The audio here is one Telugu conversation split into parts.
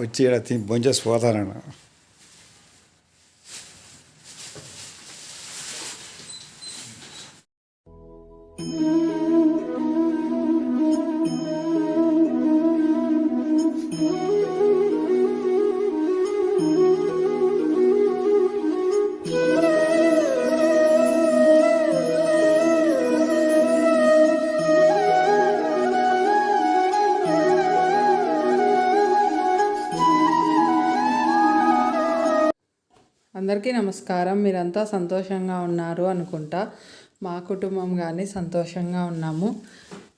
వచ్చి ఇలా తిని భోంచేసి పోతాను అందరికీ నమస్కారం. మీరంతా సంతోషంగా ఉన్నారు అనుకుంటా. మా కుటుంబం కానీ సంతోషంగా ఉన్నాము.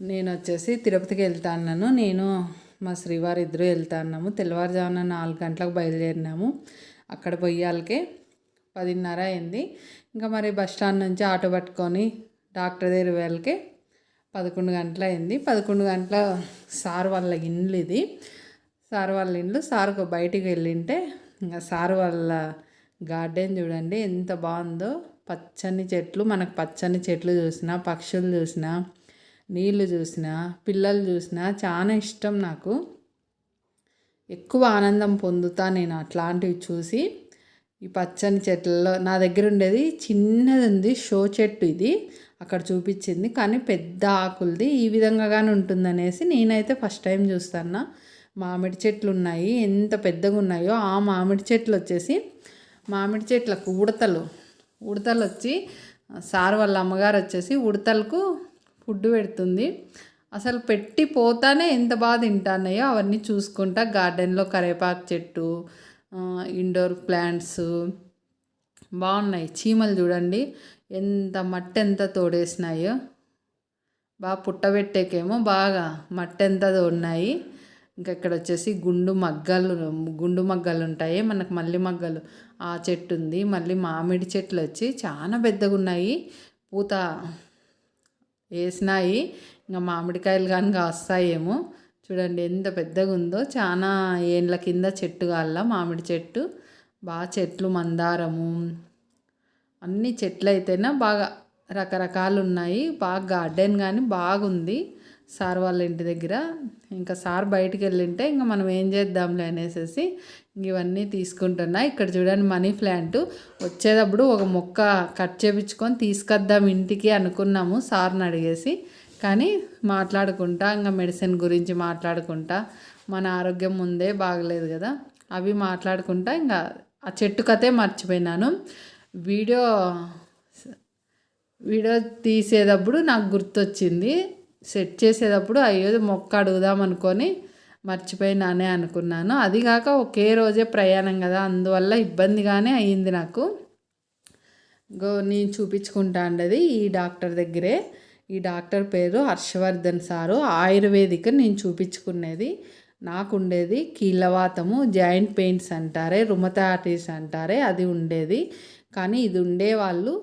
నేను వచ్చేసి తిరుపతికి వెళ్తాన్నాను. నేను మా శ్రీవారి ఇద్దరు వెళ్తాన్నాము. తెల్లవారుజామున నాలుగు గంటలకు బయలుదేరినాము. అక్కడ పొయ్యాలకే పదిన్నర అయింది. ఇంకా మరి బస్ స్టాండ్ నుంచి ఆటో పట్టుకొని డాక్టర్ దగ్గర వెళ్ళకే పదకొండు గంటల అయింది. పదకొండు గంటల సార్ వాళ్ళ ఇండ్లు ఇది. సార్ వాళ్ళ ఇండ్లు సార్ బయటికి వెళ్ళింటే ఇంకా సార్ వాళ్ళ గార్డెన్ చూడండి ఎంత బాగుందో. పచ్చని చెట్లు మనకు పచ్చని చెట్లు చూసినా పక్షులు చూసినా నీళ్ళు చూసినా పిల్లలు చూసినా చాలా ఇష్టం నాకు. ఎక్కువ ఆనందం పొందుతా నేను అట్లాంటివి చూసి ఈ పచ్చని చెట్లలో నా దగ్గర ఉండేది చిన్నది ఉంది షో చెట్టు ఇది అక్కడ చూపించింది. కానీ పెద్ద ఆకులది ఈ విధంగానే ఉంటుందనేసి నేనైతే ఫస్ట్ టైం చూస్తాను మామిడి చెట్లు ఉన్నాయి ఎంత పెద్దగా ఉన్నాయో ఆ మామిడి చెట్లు వచ్చేసి మామిడి చెట్లకు ఉడతలు. ఉడతలు వచ్చి సార్ వాళ్ళ అమ్మగారు వచ్చేసి ఉడతలకు ఫుడ్ పెడుతుంది. అసలు పెట్టి పోతానే ఎంత బాగా తింటానయో అవన్నీ చూసుకుంటా గార్డెన్లో కరేపాకు చెట్టు ఇండోర్ ప్లాంట్స్. బాగున్నాయి. చీమలు చూడండి. ఎంత మట్టి ఎంత తోడేసినాయో. బాగా పుట్టబెట్టేకేమో బాగా మట్టి ఎంత ఉన్నాయి ఇంకా ఇక్కడ వచ్చేసి గుండు మగ్గలు గుండు మగ్గలు ఉంటాయి. మనకు మల్లి మగ్గలు. ఆ చెట్టు ఉంది. మళ్ళీ మామిడి చెట్లు వచ్చి చాలా పెద్దగా ఉన్నాయి. పూత వేసినాయి. ఇంకా మామిడికాయలు కానీ కాస్తాయేమో. చూడండి ఎంత పెద్దగా ఉందో. చాలా ఏండ్ల కింద చెట్టు కాళ్ళ మామిడి చెట్టు. బాగా చెట్లు మందారము. అన్ని చెట్లు అయితేనే బాగా రకరకాలు ఉన్నాయి. బాగా గార్డెన్ కానీ బాగుంది. సార్ వాళ్ళ ఇంటి దగ్గర ఇంకా సార్ బయటికి వెళ్ళింటే ఇంకా మనం ఏం చేద్దాంలే అనేసి ఇవన్నీ తీసుకుంటున్నా. ఇక్కడ చూడండి మనీ ప్లాంట్. వచ్చేటప్పుడు ఒక మొక్క కట్ చేపించుకొని తీసుకొద్దాం ఇంటికి అనుకున్నాము సార్ని అడిగేసి. కానీ మాట్లాడుకుంటా ఇంకా మెడిసిన్ గురించి మాట్లాడుకుంటా. మన ఆరోగ్యం ముందే బాగలేదు కదా. అవి మాట్లాడుకుంటా ఇంకా ఆ చెట్టు కథే మర్చిపోయినాను. వీడియో వీడియో తీసేటప్పుడు నాకు గుర్తొచ్చింది. సెట్ చేసేటప్పుడు అయ్యో మొక్క అడుగుదాం అనుకొని మర్చిపోయినానే అనుకున్నాను. అది కాక ఒకే రోజే ప్రయాణం కదా అందువల్ల ఇబ్బందిగానే అయ్యింది నాకు. గో నేను చూపించుకుంటా ఉండేది ఈ డాక్టర్ దగ్గరే. ఈ డాక్టర్ పేరు హర్షవర్ధన్ సారు. ఆయుర్వేదిక్ నేను చూపించుకునేది. నాకు ఉండేది కీళ్ళవాతము జాయింట్ పెయిన్స్ అంటారే రుమథాటిస్ అంటారే అది ఉండేది. కానీ ఇది ఉండేవాళ్ళు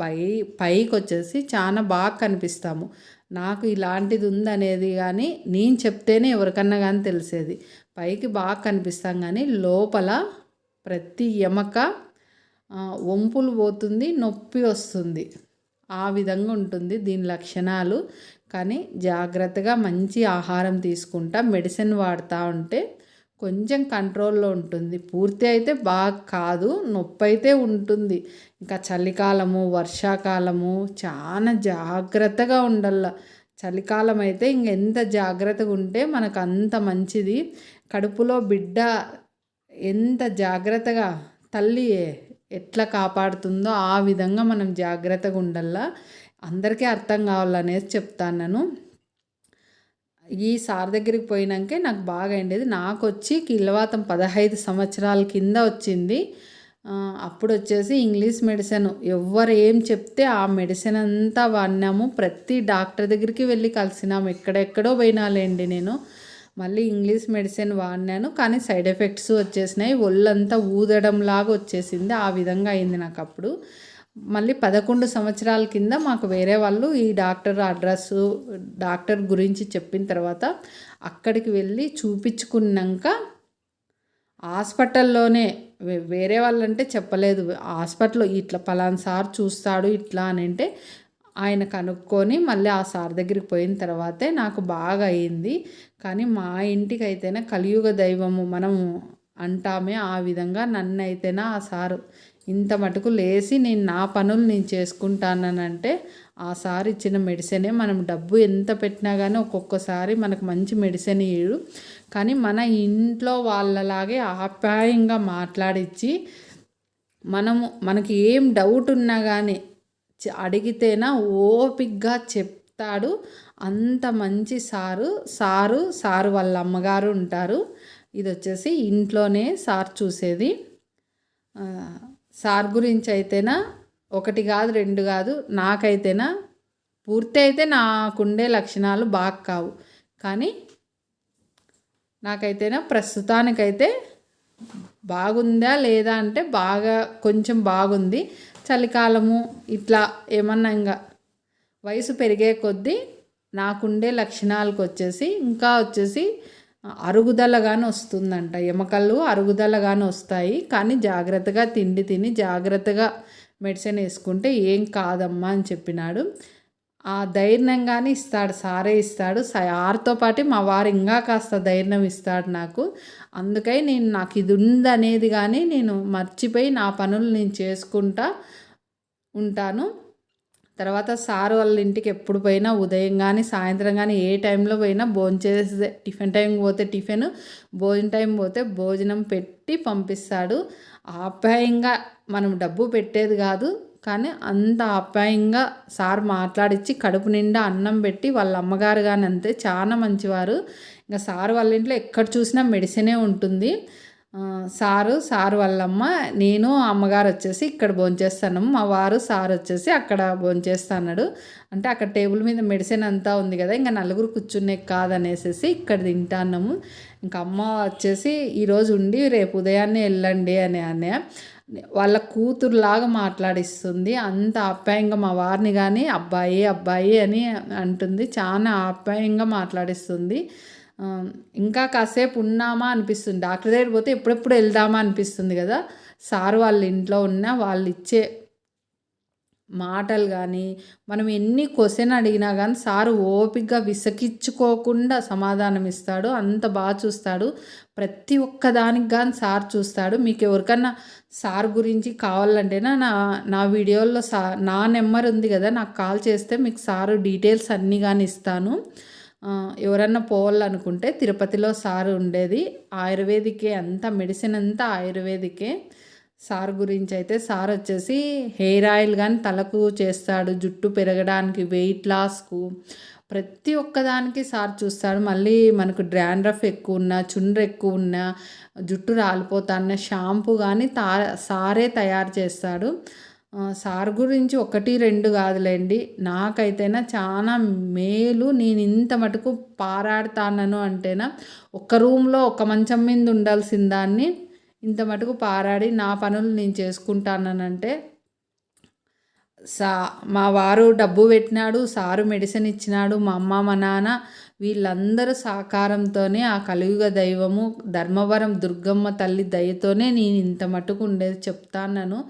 పై పైకి వచ్చేసి చాలా బాగా కనిపిస్తాము. నాకు ఇలాంటిది ఉందనేది కానీ నేను చెప్తేనే ఎవరికన్నా కానీ తెలిసేది. పైకి బాగా కనిపిస్తాం కానీ లోపల ప్రతి ఎమక వంపులు పోతుంది నొప్పి వస్తుంది. ఆ విధంగా ఉంటుంది దీని లక్షణాలు. కానీ జాగ్రత్తగా మంచి ఆహారం తీసుకుంటా మెడిసిన్ వాడుతూ ఉంటే కొంచెం కంట్రోల్లో ఉంటుంది. పూర్తి అయితే బాగా కాదు నొప్పి అయితే ఉంటుంది. ఇంకా చలికాలము వర్షాకాలము చాలా జాగ్రత్తగా ఉండాల. చలికాలం అయితే ఇంకెంత జాగ్రత్తగా ఉంటే మనకు అంత మంచిది. కడుపులో బిడ్డ ఎంత జాగ్రత్తగా తల్లి ఎట్లా కాపాడుతుందో ఆ విధంగా మనం జాగ్రత్తగా ఉండాలా. అందరికీ అర్థం కావాలనేసి చెప్తాను నేను. ఈ సార్ దగ్గరికి పోయినాకే నాకు బాగా అయిండేది. నాకు వచ్చి కిల్లవాతం పదహైదు సంవత్సరాల కింద వచ్చింది. అప్పుడు వచ్చేసి ఇంగ్లీష్ మెడిసిన్. ఎవరు ఏం చెప్తే ఆ మెడిసిన్ అంతా వాడినాము. ప్రతి డాక్టర్ దగ్గరికి వెళ్ళి కలిసినాము. ఎక్కడెక్కడో పోయినాలేండి నేను. మళ్ళీ ఇంగ్లీష్ మెడిసిన్ వాడినాను. కానీ సైడ్ ఎఫెక్ట్స్ వచ్చేసినాయి. ఒళ్ళంతా ఊదడం లాగా వచ్చేసింది. ఆ విధంగా అయింది నాకు అప్పుడు. మళ్ళీ పదకొండు సంవత్సరాల కింద మాకు వేరే వాళ్ళు ఈ డాక్టర్ అడ్రస్ డాక్టర్ గురించి చెప్పిన తర్వాత అక్కడికి వెళ్ళి చూపించుకున్నాక హాస్పిటల్లోనే వేరే వాళ్ళంటే చెప్పలేదు. హాస్పిటల్లో ఇట్లా పలానా సార్ చూస్తాడు ఇట్లా అని అంటే ఆయన కనుక్కొని మళ్ళీ ఆ సార్ దగ్గరికి పోయిన తర్వాతే నాకు బాగా అయింది. కానీ మా ఇంటికి అయితేనే కలియుగ దైవము మనము అంటామే ఆ విధంగా నన్ను అయితేనే ఆ సారు ఇంత మటుకు లేచి నేను నా పనులు నేను చేసుకుంటానంటే ఆ సార్ ఇచ్చిన మెడిసినే. మనం డబ్బు ఎంత పెట్టినా కానీ ఒక్కొక్కసారి మనకు మంచి మెడిసిన్ ఇయ్యడు. కానీ మన ఇంట్లో వాళ్ళలాగే ఆప్యాయంగా మాట్లాడించి మనము మనకి ఏం డౌట్ ఉన్నా కానీ అడిగితేనా ఓపిగ్గా చెప్తాడు. అంత మంచి సారు సారు సారు వాళ్ళ అమ్మగారు ఉంటారు. ఇది వచ్చేసి ఇంట్లోనే సార్ చూసేది. సార్ గురించి అయితేనా ఒకటి కాదు రెండు కాదు నాకైతేనా? పూర్తి అయితే నాకుండే లక్షణాలు బాగా కావు. కానీ నాకైతేనా? ప్రస్తుతానికైతే బాగుందా లేదా అంటే బాగా కొంచెం బాగుంది. చలికాలము ఇట్లా ఏమన్నా ఇంకా వయసు పెరిగే కొద్దీ నాకుండే లక్షణాలకు వచ్చేసి ఇంకా వచ్చేసి అరుగుదలగానే వస్తుందంట. ఎముకలు అరుగుదలగానే వస్తాయి. కానీ జాగ్రత్తగా తిండి తిని జాగ్రత్తగా మెడిసిన్ వేసుకుంటే ఏం కాదమ్మా అని చెప్పినాడు. ఆ ధైర్యంగానే ఇస్తాడు సారే ఇస్తాడు. సార్తో పాటు మా వారు ఇంకా కాస్త ధైర్యం ఇస్తాడు నాకు. అందుకై నేను నాకు ఇది ఉందనేది కానీ నేను మర్చిపోయి నా పనులు నేను చేసుకుంటా ఉంటాను. తర్వాత సార్ వాళ్ళ ఇంటికి ఎప్పుడు పోయినా ఉదయం కానీ సాయంత్రం కానీ ఏ టైంలో పోయినా భోజనం టిఫిన్ టైం పోతే టిఫిన్ భోజనం టైం పోతే భోజనం పెట్టి పంపిస్తాడు. ఆప్యాయంగా మనం డబ్బు పెట్టేది కాదు కానీ అంత ఆప్యాయంగా సార్ మాట్లాడిచ్చి కడుపు నిండా అన్నం పెట్టి వాళ్ళ అమ్మగారు కానీ అంతే చాలా మంచివారు. ఇంకా సార్ వాళ్ళ ఇంట్లో ఎక్కడ చూసినా మెడిసినే ఉంటుంది. సారు సారు వాళ్ళమ్మ నేను అమ్మగారు వచ్చేసి ఇక్కడ భోంచేస్తాను మా వారు సార్ వచ్చేసి అక్కడ భోంచేస్తాడు అంటే అక్కడ టేబుల్ మీద మెడిసిన్ అంతా ఉంది కదా ఇంకా నలుగురు కూర్చునే కాదనేసి ఇక్కడ తింటాన్నాము. ఇంకా అమ్మ వచ్చేసి ఈరోజు ఉండి రేపు ఉదయాన్నే వెళ్ళండి అని అనే వాళ్ళ కూతురులాగా మాట్లాడిస్తుంది. అంత ఆప్యాయంగా మా వారిని కానీ అబ్బాయి అబ్బాయి అని అంటుంది. చాలా ఆప్యాయంగా మాట్లాడిస్తుంది. ఇంకా కాసేపు ఉన్నామా అనిపిస్తుంది. డాక్టర్ దగ్గర పోతే ఎప్పుడెప్పుడు వెళ్దామా అనిపిస్తుంది కదా. సార్ వాళ్ళ ఇంట్లో ఉన్న వాళ్ళు ఇచ్చే మాటలు కానీ మనం ఎన్ని క్వశ్చన్ అడిగినా కానీ సారు ఓపికగా విసకిచ్చుకోకుండా సమాధానం ఇస్తాడు. అంత బాగా చూస్తాడు. ప్రతి ఒక్క దానికి కానీ సార్ చూస్తాడు. మీకు ఎవరికన్నా సార్ గురించి కావాలంటేనా నా నా వీడియోలో సా నా నెంబర్ ఉంది కదా. నాకు కాల్ చేస్తే మీకు సారు డీటెయిల్స్ అన్నీ కానీ ఇస్తాను. ఎవరన్నా పోవాలనుకుంటే తిరుపతిలో సార్ ఉండేది. ఆయుర్వేదికే అంతా మెడిసిన్ అంతా ఆయుర్వేదికే. సార్ గురించి అయితే సార్ వచ్చేసి హెయిర్ ఆయిల్ కానీ తలకు చేస్తాడు జుట్టు పెరగడానికి వెయిట్ లాస్కు. ప్రతి ఒక్కదానికి సార్ చూస్తాడు. మళ్ళీ మనకు డ్రాండ్రఫ్ ఎక్కువ ఉన్నా చుండ్రు ఎక్కువ ఉన్నా జుట్టు రాలిపోతాన్న షాంపూ కానీ తా సారే తయారు చేస్తాడు. సార్ గురించి ఒకటి రెండు కాదులేండి. నాకైతేనా చాలా మేలు. నేను ఇంత మటుకు పారాడుతానను అంటేనా ఒక్క రూమ్లో ఒక మంచం మీద ఉండాల్సిన దాన్ని ఇంత మటుకు పారాడి నా పనులు నేను చేసుకుంటానంటే సా మా వారు డబ్బు పెట్టినాడు సారు మెడిసిన్ ఇచ్చినాడు మా అమ్మ మా నాన్న వీళ్ళందరూ సహకారంతోనే ఆ కలియుగ దైవము ధర్మవరం దుర్గమ్మ తల్లి దయతోనే నేను ఇంత మటుకు ఉండేది చెప్తాను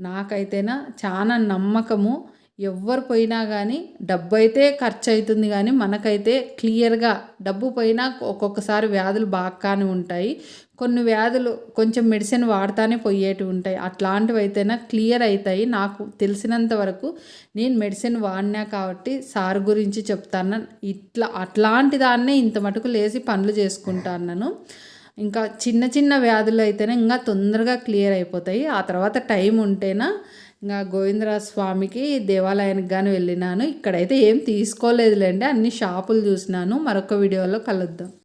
నాకైతేనా చాలా నమ్మకము. ఎవ్వరు పోయినా కానీ డబ్బు అయితే ఖర్చు అవుతుంది కానీ మనకైతే క్లియర్గా డబ్బు పోయినా ఒక్కొక్కసారి వ్యాధులు బాగానే ఉంటాయి. కొన్ని వ్యాధులు కొంచెం మెడిసిన్ వాడుతానే పోయేటివి ఉంటాయి. అట్లాంటివి అయితేనా క్లియర్ అవుతాయి నాకు తెలిసినంత వరకు నేను మెడిసిన్ వాడినా కాబట్టి సార్ గురించి చెప్తాను ఇట్లా అట్లాంటి దాన్నే ఇంత మటుకు లేచి పనులు చేసుకుంటాను ఇంకా చిన్న చిన్న వ్యాధులు అయితేనే ఇంకా తొందరగా క్లియర్ అయిపోతాయి. ఆ తర్వాత టైం ఉంటేనా ఇంకా గోవిందరాజ స్వామికి దేవాలయానికి కానీ వెళ్ళినాను. ఇక్కడైతే ఏం తీసుకోలేదులేండి. అన్ని షాపులు చూసినాను. మరొక వీడియోలో కలుద్దాం.